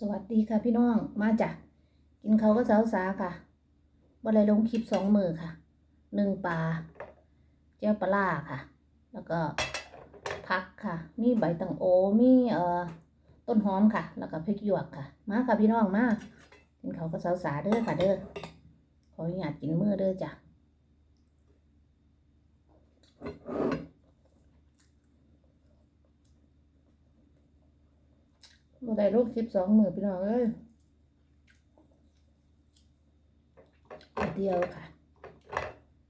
สวัสดีค่ะพี่น้อง มาจ้ะ กินเขาก็สาวสาค่ะบ่ได้ลงคลิปสองมือค่ะ หนึ่งปลา เจ้าปลาค่ะ แล้วก็ผักค่ะ มีใบตังโอ มีเอ่อต้นหอมค่ะ แล้วก็พริกหยวกค่ะ มาค่ะพี่น้องมากินเขาก็สาวสาเด้อค่ะเด้อ ขออนุญาตกินมือเด้อจ้ะ บ่ได้ลูกคลิปสองหมือพี่น้องเอ้ยเที่ยวค่ะ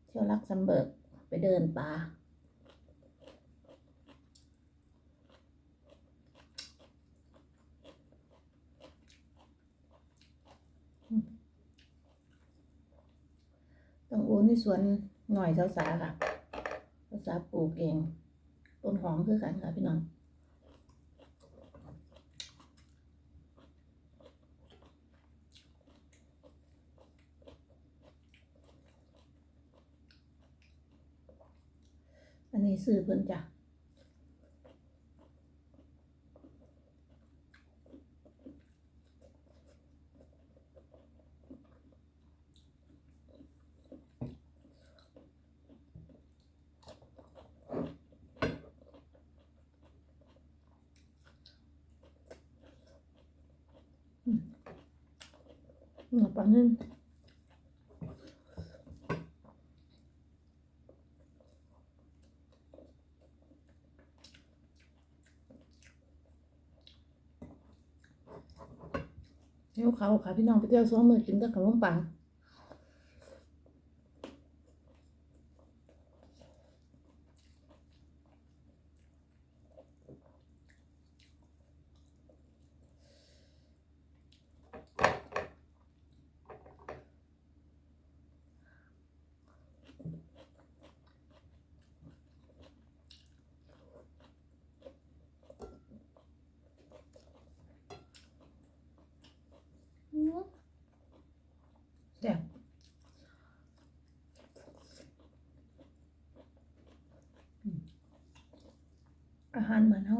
เที่ยวลักซัมเบิร์กไปเดินป่าต้องโอนในสวนหน่อยสาวสาค่ะสาวสาปลูกเองต้นหอมคือกันค่ะพี่น้อง อั นี้ซื้อเพิ่นจ้ะอืมหน่อปลานึ่งเเขาค่ะพี่น้องไปเที่ยวสองมือกินแต่ขนมปัง แซ่บอืมอาหารเหมือนเฮา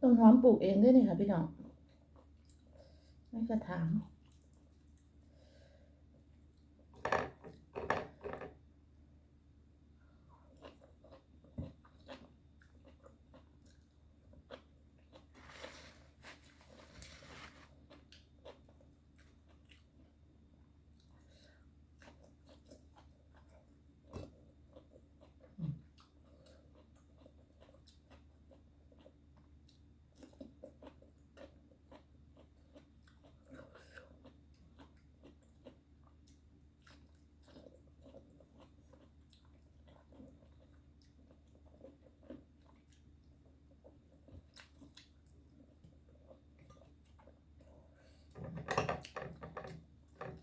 ต้นหอมปลูกเองด้วยนี่ค่ะพี่น้องไม่กระถาง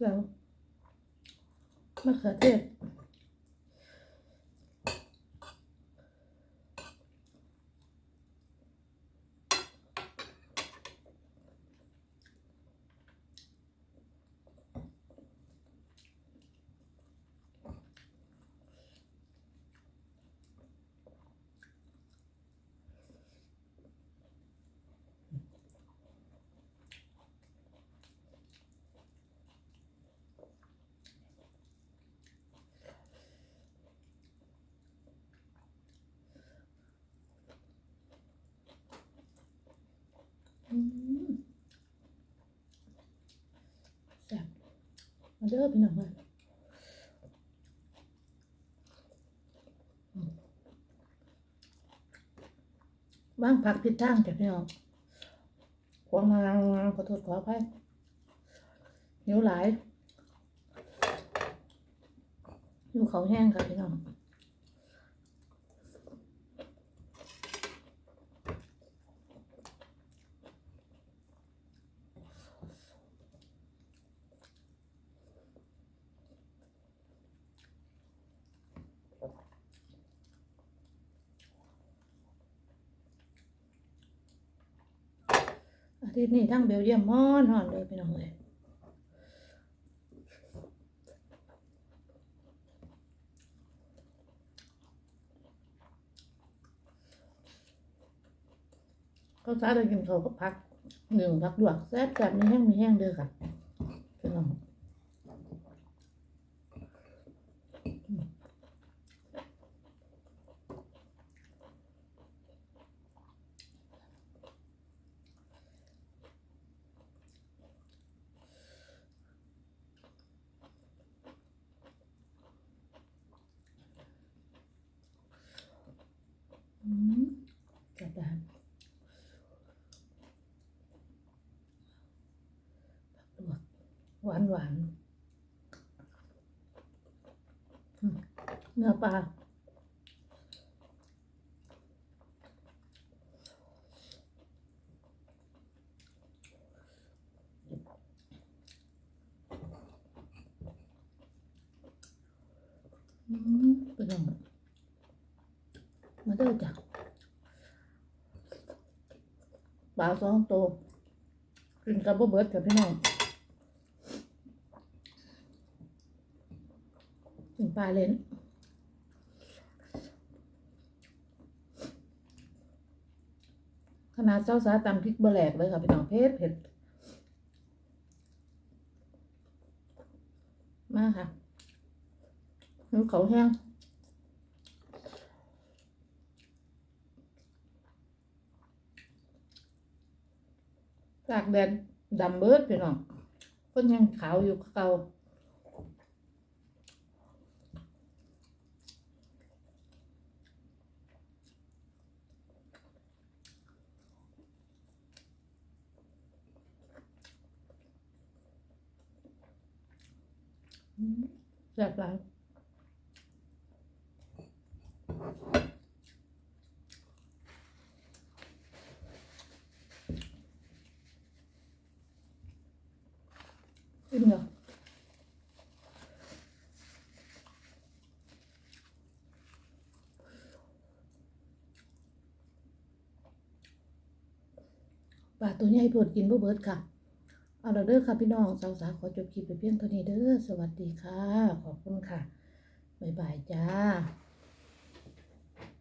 แล้วมะเขือเทศอืมแซ่บมา เด้อพี่น้องเลยอืมบ้างผักผิดทางจ้ะพี่น้องขวางมาขอโทษขออภัยหิวหลายอยู่เขาแห้งค่ะพี่น้องิตนี้ทั้งเบลเยียมมอนหอนเลยพี่น้องเลยเขาสาได้กินเขาก็พักหนึ่งพักดวกแซ่บแบบมีแห้งมีแห้งเด้อค่ะพี่น้องอืมจัดการผักลวก หวานหวานเนื้อปลาอืมเป็นยังไงมาเด้อจ้ะปลาสองตัวกินกับบ่เบิดกับพี่น้อง กินปลาเลนขนาดเจ้าสาตำพริกบะแหลกเลยค่ะพี่น้องเผ็ดเผ็ดมาค่ะน้ำเขาแห้งตากแดดดำเบิดพี่น้องคนยังขาวอยู่เก่า แซ่บหลายอิ่มเหรอปลาตัวใหญ่โปวดกินบ่เบิดค่ะ เอาละเด้อค่ะพี่น้องสาวสาขอจบคลิปไปเพียงเท่านี้เด้อสวัสดีค่ะ ขอบคุณค่ะ บ๊ายบายจ้า